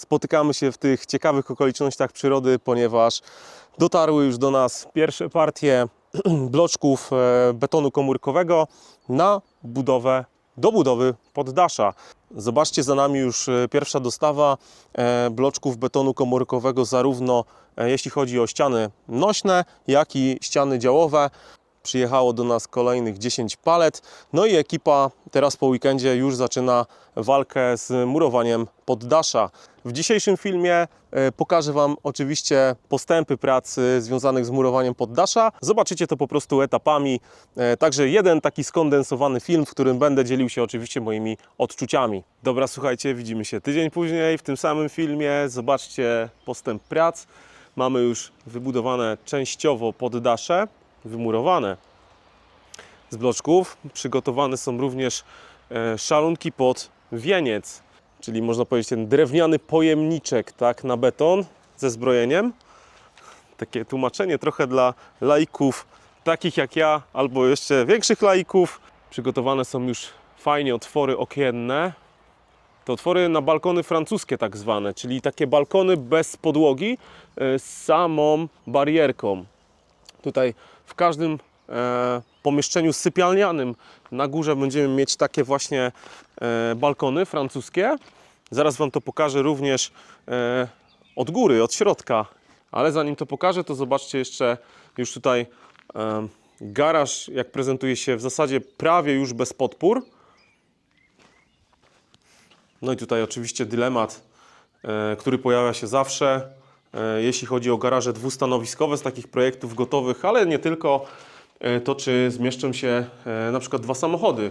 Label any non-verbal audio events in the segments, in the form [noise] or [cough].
spotykamy się w tych ciekawych okolicznościach przyrody, ponieważ dotarły już do nas pierwsze partie [clears throat] bloczków e, betonu komórkowego na budowę, do budowy poddasza. Zobaczcie za nami już e, pierwsza dostawa e, bloczków betonu komórkowego, zarówno jeśli chodzi o ściany nośne, jak i ściany działowe. Przyjechało do nas kolejnych 10 palet. No i ekipa teraz po weekendzie już zaczyna walkę z murowaniem poddasza. W dzisiejszym filmie e, pokażę Wam oczywiście postępy pracy związanych z murowaniem poddasza. Zobaczycie to po prostu etapami. E, Także jeden taki skondensowany film, w którym będę dzielił się oczywiście moimi odczuciami. Dobra, słuchajcie, widzimy się tydzień później w tym samym filmie. Zobaczcie postęp prac. Mamy już wybudowane częściowo poddasze, wymurowane z bloczków. Przygotowane są również e, szalunki pod wieniec, czyli można powiedzieć ten drewniany pojemniczek tak, na beton ze zbrojeniem. Takie tłumaczenie trochę dla laików takich jak ja, albo jeszcze większych laików. Przygotowane są już fajnie otwory okienne. To otwory na balkony francuskie tak zwane, czyli takie balkony bez podłogi e, z samą barierką. Tutaj w każdym e, pomieszczeniu sypialnianym na górze będziemy mieć takie właśnie e, balkony francuskie. Zaraz Wam to pokażę również e, od góry, od środka. Ale zanim to pokażę, to zobaczcie jeszcze już tutaj garaż, jak prezentuje się w zasadzie prawie już bez podpór. No i tutaj oczywiście dylemat, który pojawia się zawsze, jeśli chodzi o garaże dwustanowiskowe z takich projektów gotowych, ale nie tylko, e, to czy zmieszczą się e, na przykład dwa samochody e,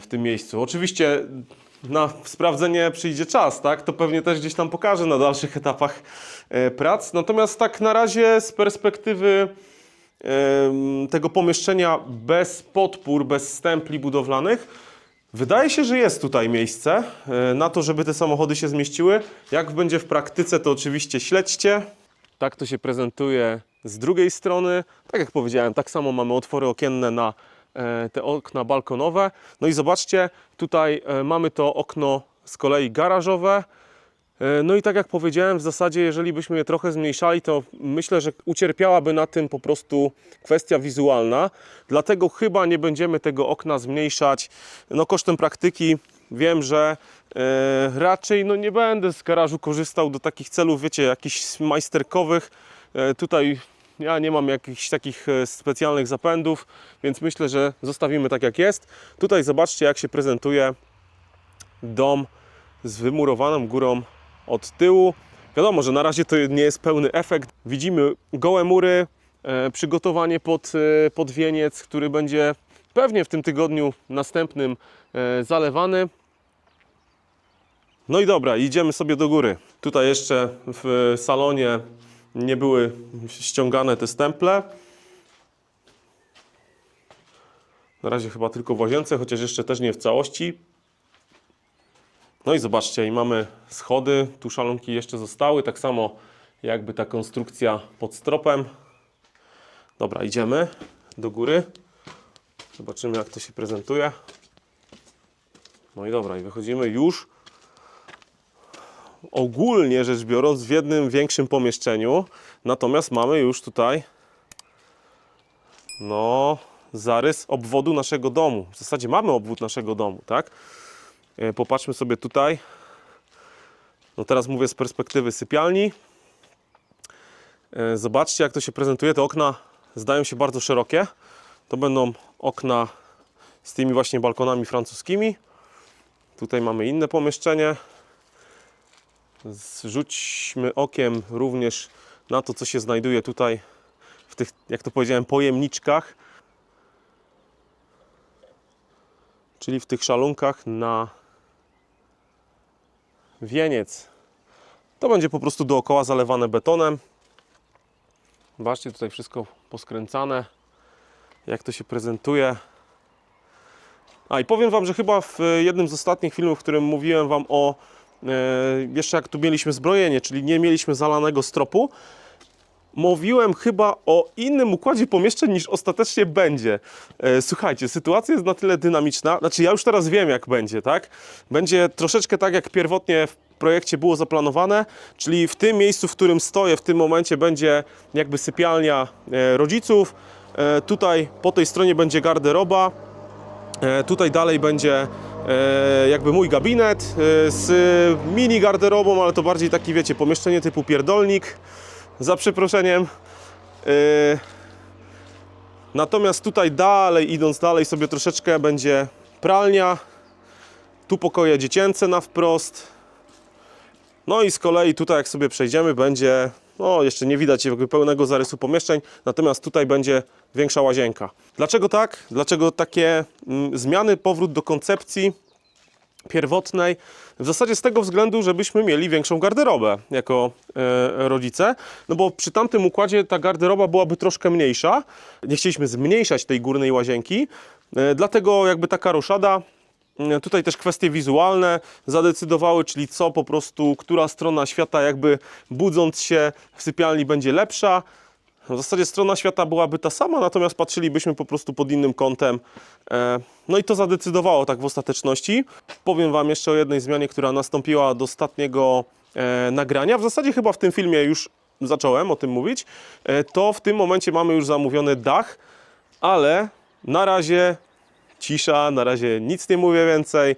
w tym miejscu. Oczywiście na sprawdzenie przyjdzie czas, tak? To pewnie też gdzieś tam pokażę na dalszych etapach e, prac. Natomiast tak na razie z perspektywy tego pomieszczenia bez podpór, bez stempli budowlanych, Wydaje się, że jest tutaj miejsce e, na to, żeby te samochody się zmieściły. Jak będzie w praktyce, to oczywiście śledźcie. Tak to się prezentuje z drugiej strony. Tak jak powiedziałem, tak samo mamy otwory okienne na e, te okna balkonowe. No i zobaczcie, tutaj e, mamy to okno z kolei garażowe. E, No i tak jak powiedziałem, w zasadzie jeżeli byśmy je trochę zmniejszali, to myślę, że ucierpiałaby na tym po prostu kwestia wizualna. Dlatego chyba nie będziemy tego okna zmniejszać. No kosztem praktyki wiem, że e, raczej no nie będę z garażu korzystał do takich celów, wiecie, jakichś majsterkowych. E, tutaj ja nie mam jakichś takich specjalnych zapędów, więc myślę, że zostawimy tak jak jest. Tutaj zobaczcie jak się prezentuje dom z wymurowaną górą od tyłu. Wiadomo, że na razie to nie jest pełny efekt. Widzimy gołe mury, e, przygotowanie pod, e, pod wieniec, który będzie pewnie w tym tygodniu następnym e, zalewany. No i dobra, idziemy sobie do góry. Tutaj jeszcze w salonie nie były ściągane te stemple. Na razie chyba tylko w łazience, chociaż jeszcze też nie w całości. No i zobaczcie, i mamy schody, tu szalonki jeszcze zostały, tak samo jakby ta konstrukcja pod stropem. Dobra, idziemy do góry. Zobaczymy jak to się prezentuje. No i dobra, i wychodzimy już ogólnie rzecz biorąc w jednym większym pomieszczeniu. Natomiast mamy już tutaj no zarys obwodu naszego domu. W zasadzie mamy obwód naszego domu, tak? E, Popatrzmy sobie tutaj. No teraz mówię z perspektywy sypialni. E, Zobaczcie, jak to się prezentuje. Te okna zdają się bardzo szerokie. To będą okna z tymi właśnie balkonami francuskimi. Tutaj mamy inne pomieszczenie. Rzućmy okiem również na to, co się znajduje tutaj w tych, jak to powiedziałem, pojemniczkach. Czyli w tych szalunkach na wieniec. To będzie po prostu dookoła zalewane betonem. Zobaczcie, tutaj wszystko poskręcane. Jak to się prezentuje. A i powiem Wam, że chyba w jednym z ostatnich filmów, w którym mówiłem Wam o e, jeszcze jak tu mieliśmy zbrojenie, czyli nie mieliśmy zalanego stropu, mówiłem chyba o innym układzie pomieszczeń niż ostatecznie będzie. E, Słuchajcie, sytuacja jest na tyle dynamiczna, znaczy ja już teraz wiem jak będzie, tak? Będzie troszeczkę tak jak pierwotnie w projekcie było zaplanowane, czyli w tym miejscu, w którym stoję w tym momencie będzie jakby sypialnia e, rodziców, E, tutaj po tej stronie będzie garderoba, Tutaj dalej będzie jakby mój gabinet z mini garderobą, ale to bardziej taki, wiecie, pomieszczenie typu pierdolnik, za przeproszeniem. E, Natomiast tutaj dalej, idąc dalej sobie troszeczkę będzie pralnia, tu pokoje dziecięce na wprost. No i z kolei tutaj jak sobie przejdziemy będzie, no jeszcze nie widać jakby pełnego zarysu pomieszczeń, natomiast tutaj będzie większa łazienka. Dlaczego tak? Dlaczego takie mm, zmiany, powrót do koncepcji pierwotnej? W zasadzie z tego względu, żebyśmy mieli większą garderobę jako e, rodzice, no bo przy tamtym układzie ta garderoba byłaby troszkę mniejsza. Nie chcieliśmy zmniejszać tej górnej łazienki, e, dlatego jakby taka roszada E, Tutaj też kwestie wizualne zadecydowały, czyli co po prostu, która strona świata jakby budząc się w sypialni będzie lepsza. W zasadzie strona świata byłaby ta sama, natomiast patrzylibyśmy po prostu pod innym kątem. E, No i to zadecydowało tak w ostateczności. Powiem Wam jeszcze o jednej zmianie, która nastąpiła od ostatniego e, nagrania. W zasadzie chyba w tym filmie już zacząłem o tym mówić. E, To w tym momencie mamy już zamówiony dach, ale na razie cisza, na razie nic nie mówię więcej.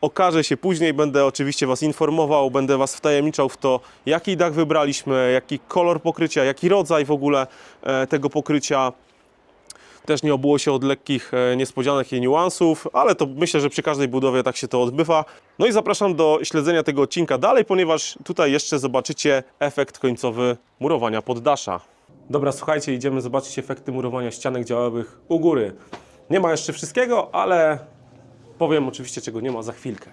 Okaże się później, będę oczywiście Was informował, będę Was wtajemniczał w to, jaki dach wybraliśmy, jaki kolor pokrycia, jaki rodzaj w ogóle e, tego pokrycia. Też nie obyło się od lekkich e, niespodzianek i niuansów, ale to myślę, że przy każdej budowie tak się to odbywa. No i zapraszam do śledzenia tego odcinka dalej, ponieważ tutaj jeszcze zobaczycie efekt końcowy murowania poddasza. Dobra, słuchajcie, idziemy zobaczyć efekty murowania ścianek działowych u góry. Nie ma jeszcze wszystkiego, ale powiem oczywiście, czego nie ma za chwilkę.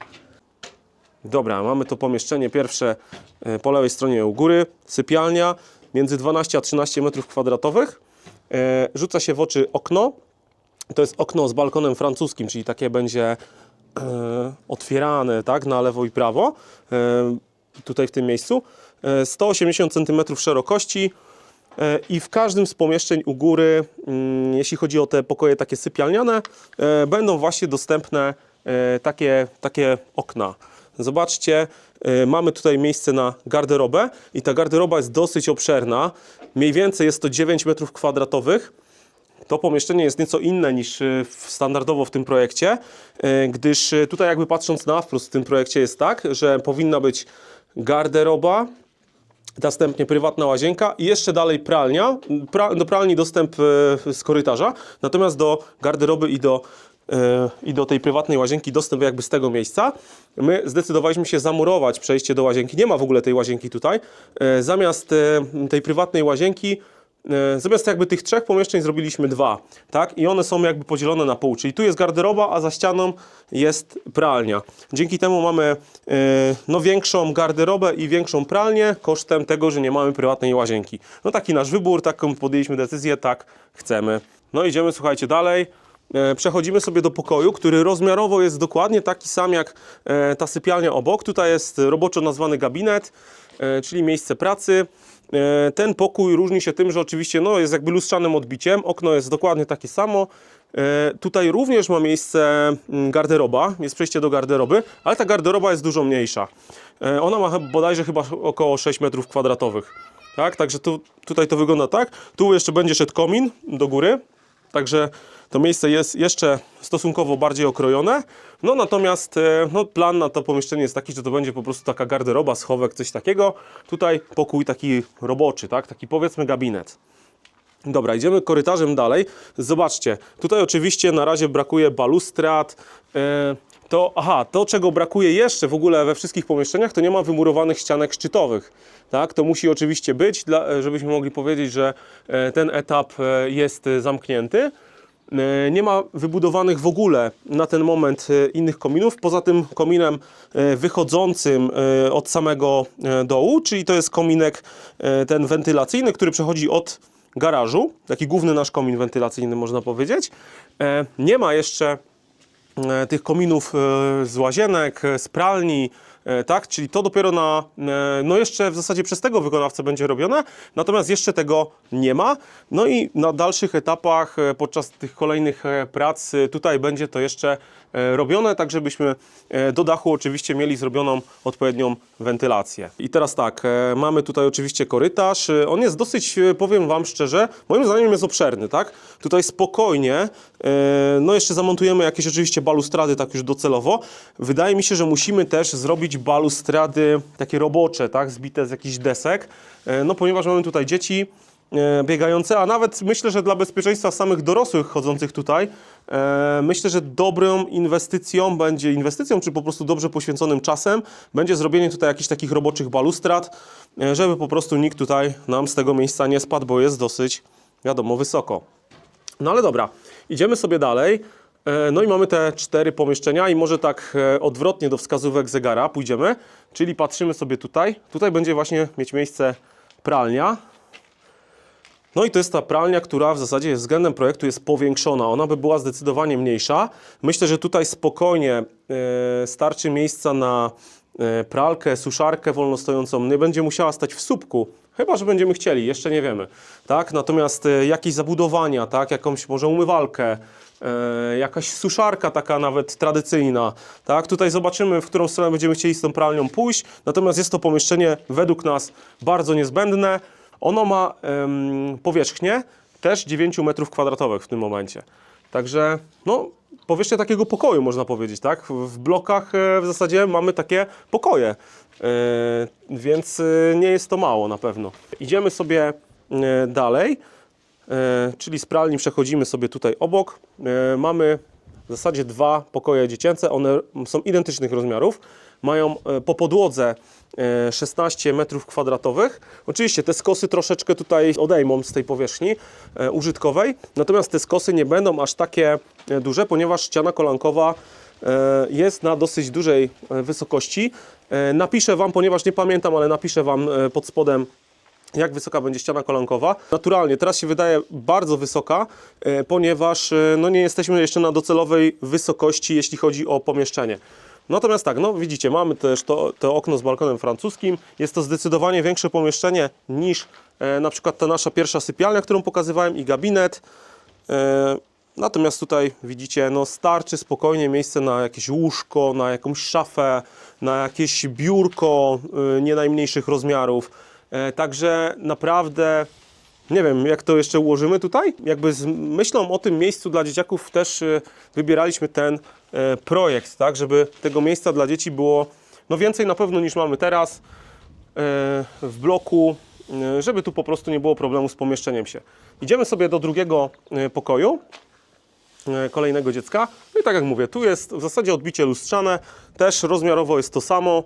Dobra, mamy to pomieszczenie pierwsze e, po lewej stronie u góry, sypialnia, między 12 a 13 metrów kwadratowych. E, Rzuca się w oczy okno. To jest okno z balkonem francuskim, czyli takie będzie e, otwierane tak, na lewo i prawo, tutaj w tym miejscu. E, 180 cm szerokości, I w każdym z pomieszczeń u góry, mm, jeśli chodzi o te pokoje takie sypialniane, e, będą właśnie dostępne e, takie, takie okna. Zobaczcie, e, mamy tutaj miejsce na garderobę i ta garderoba jest dosyć obszerna. Mniej więcej jest to 9 metrów kwadratowych. To pomieszczenie jest nieco inne niż e, standardowo w tym projekcie, e, gdyż e, tutaj jakby patrząc na wprost w tym projekcie jest tak, że powinna być garderoba, Następnie prywatna łazienka i jeszcze dalej pralnia. Pra, do pralni dostęp e, z korytarza, natomiast do garderoby i do, e, i do tej prywatnej łazienki dostęp jakby z tego miejsca. My zdecydowaliśmy się zamurować przejście do łazienki. Nie ma w ogóle tej łazienki tutaj. E, zamiast tej prywatnej łazienki Zamiast jakby tych trzech pomieszczeń zrobiliśmy dwa, tak? I one są jakby podzielone na pół, czyli tu jest garderoba, a za ścianą jest pralnia. Dzięki temu mamy e, no, większą garderobę i większą pralnię kosztem tego, że nie mamy prywatnej łazienki. No taki nasz wybór, taką podjęliśmy decyzję, tak chcemy. No idziemy, słuchajcie, dalej. E, Przechodzimy sobie do pokoju, który rozmiarowo jest dokładnie taki sam jak e, ta sypialnia obok. Tutaj jest roboczo nazwany gabinet, e, czyli miejsce pracy. E, Ten pokój różni się tym, że oczywiście no, jest jakby lustrzanym odbiciem, okno jest dokładnie takie samo. E, Tutaj również ma miejsce mm, garderoba, jest przejście do garderoby, ale ta garderoba jest dużo mniejsza. E, Ona ma bodajże chyba około 6 metrów kwadratowych. Tak, także tu, tutaj to wygląda tak. Tu jeszcze będzie szedł komin do góry, także to miejsce jest jeszcze stosunkowo bardziej okrojone. No natomiast e, no, plan na to pomieszczenie jest taki, że to będzie po prostu taka garderoba, schowek, coś takiego. Tutaj pokój taki roboczy, tak, taki powiedzmy gabinet. Dobra, idziemy korytarzem dalej. Zobaczcie, tutaj oczywiście na razie brakuje balustrad. e, To, aha, to czego brakuje jeszcze w ogóle we wszystkich pomieszczeniach, to nie ma wymurowanych ścianek szczytowych. Tak, to musi oczywiście być, dla, żebyśmy mogli powiedzieć, że e, ten etap e, jest e, zamknięty. E, Nie ma wybudowanych w ogóle na ten moment e, innych kominów, poza tym kominem e, wychodzącym od samego dołu, czyli to jest kominek ten wentylacyjny, który przechodzi od garażu, taki główny nasz komin wentylacyjny można powiedzieć. Nie ma jeszcze tych kominów z łazienek, z pralni, tak, czyli to dopiero na, e, no jeszcze w zasadzie przez tego wykonawcę będzie robione, natomiast jeszcze tego nie ma. No i na dalszych etapach, e, podczas tych kolejnych e, prac, e, tutaj będzie to jeszcze e, robione, tak żebyśmy e, do dachu oczywiście mieli zrobioną odpowiednią wentylację. I teraz tak, e, mamy tutaj oczywiście korytarz. E, On jest dosyć, e, powiem Wam szczerze, moim zdaniem jest obszerny, tak? Tutaj spokojnie, e, no jeszcze zamontujemy jakieś oczywiście balustrady tak już docelowo. Wydaje mi się, że musimy też zrobić balustrady takie robocze, tak? Zbite z jakichś desek, e, no ponieważ mamy tutaj dzieci, e, biegające, a nawet myślę, że dla bezpieczeństwa samych dorosłych chodzących tutaj, e, myślę, że dobrą inwestycją będzie, inwestycją czy po prostu dobrze poświęconym czasem, będzie zrobienie tutaj jakichś takich roboczych balustrad, e, żeby po prostu nikt tutaj nam z tego miejsca nie spadł, bo jest dosyć, wiadomo, wysoko. No ale dobra, idziemy sobie dalej. E, No i mamy te cztery pomieszczenia i może tak e, odwrotnie do wskazówek zegara pójdziemy, czyli patrzymy sobie tutaj. Tutaj będzie właśnie mieć miejsce pralnia. No i to jest ta pralnia, która w zasadzie względem projektu jest powiększona. Ona by była zdecydowanie mniejsza. Myślę, że tutaj spokojnie e, starczy miejsca na e, pralkę, suszarkę wolnostojącą. Nie będzie musiała stać w słupku. Chyba, że będziemy chcieli, jeszcze nie wiemy. Tak? Natomiast e, jakieś zabudowania, tak? jakąś może umywalkę, jakaś suszarka taka nawet tradycyjna. Tak? Tutaj zobaczymy, w którą stronę będziemy chcieli z tą pralnią pójść. Natomiast jest to pomieszczenie według nas bardzo niezbędne. Ono ma em, powierzchnię też 9 metrów kwadratowych w tym momencie. Także no, powierzchnia takiego pokoju można powiedzieć, tak? W- blokach e, w zasadzie mamy takie pokoje, e, więc e, nie jest to mało na pewno. Idziemy sobie dalej, e, czyli z pralni przechodzimy sobie tutaj obok. E, mamy w zasadzie dwa pokoje dziecięce, one są identycznych rozmiarów. Mają e, po podłodze e, 16 metrów kwadratowych. Oczywiście te skosy troszeczkę tutaj odejmą z tej powierzchni e, użytkowej, natomiast te skosy nie będą aż takie e, duże, ponieważ ściana kolankowa e, jest na dosyć dużej e, wysokości. E, Napiszę Wam, ponieważ nie pamiętam, ale napiszę Wam e, pod spodem jak wysoka będzie ściana kolankowa. Naturalnie, teraz się wydaje bardzo wysoka, e, ponieważ e, no, nie jesteśmy jeszcze na docelowej wysokości, jeśli chodzi o pomieszczenie. Natomiast tak, no widzicie, mamy też to, to okno z balkonem francuskim. Jest to zdecydowanie większe pomieszczenie niż e, na przykład ta nasza pierwsza sypialnia, którą pokazywałem i gabinet. E, Natomiast tutaj widzicie, no starczy spokojnie miejsce na jakieś łóżko, na jakąś szafę, na jakieś biurko y, nie najmniejszych rozmiarów. E, Także naprawdę nie wiem, jak to jeszcze ułożymy tutaj. Jakby z myślą o tym miejscu dla dzieciaków też y, wybieraliśmy ten e, projekt, tak, żeby tego miejsca dla dzieci było no więcej na pewno niż mamy teraz e, w bloku, e, żeby tu po prostu nie było problemu z pomieszczeniem się. Idziemy sobie do drugiego e, pokoju e, kolejnego dziecka. No i tak jak mówię, tu jest w zasadzie odbicie lustrzane, też rozmiarowo jest to samo,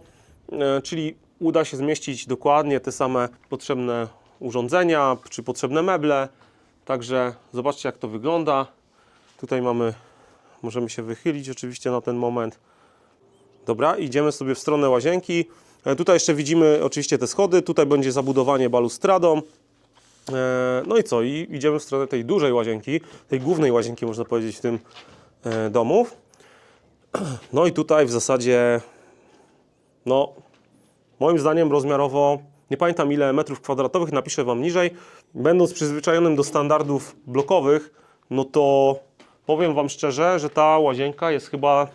e, czyli uda się zmieścić dokładnie te same potrzebne urządzenia czy potrzebne meble. Także zobaczcie jak to wygląda. Tutaj mamy, możemy się wychylić oczywiście na ten moment. Dobra, idziemy sobie w stronę łazienki. E, Tutaj jeszcze widzimy oczywiście te schody, tutaj będzie zabudowanie balustradą. E, No i co? I idziemy w stronę tej dużej łazienki, tej głównej łazienki można powiedzieć w tym e, domu. [clears throat] No i tutaj w zasadzie, no moim zdaniem rozmiarowo, nie pamiętam ile metrów kwadratowych, napiszę Wam niżej. Będąc przyzwyczajonym do standardów blokowych, no to powiem Wam szczerze, że ta łazienka jest chyba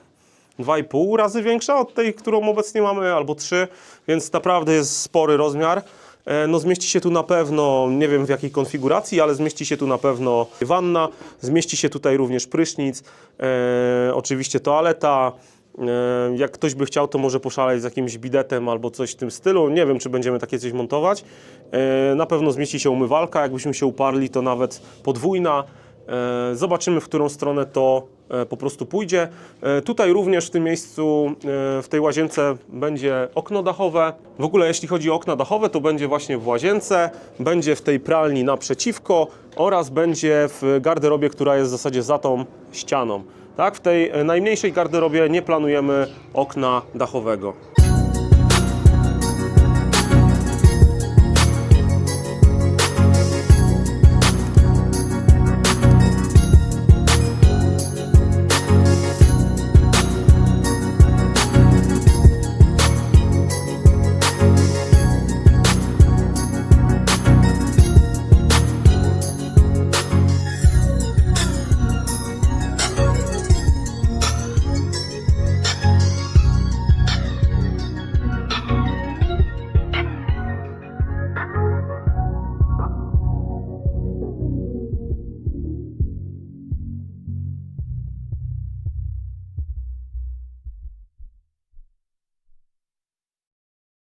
2,5 razy większa od tej, którą obecnie mamy, albo 3, więc naprawdę jest spory rozmiar. E, No zmieści się tu na pewno, nie wiem w jakiej konfiguracji, ale zmieści się tu na pewno wanna, zmieści się tutaj również prysznic, e, oczywiście toaleta. E, Jak ktoś by chciał, to może poszaleć z jakimś bidetem albo coś w tym stylu. Nie wiem, czy będziemy takie coś montować. E, Na pewno zmieści się umywalka, jakbyśmy się uparli, to nawet podwójna. E, Zobaczymy, w którą stronę to po prostu pójdzie. Tutaj również w tym miejscu, w tej łazience będzie okno dachowe. W ogóle jeśli chodzi o okna dachowe, to będzie właśnie w łazience, będzie w tej pralni naprzeciwko oraz będzie w garderobie, która jest w zasadzie za tą ścianą. Tak, w tej e, najmniejszej garderobie nie planujemy okna dachowego.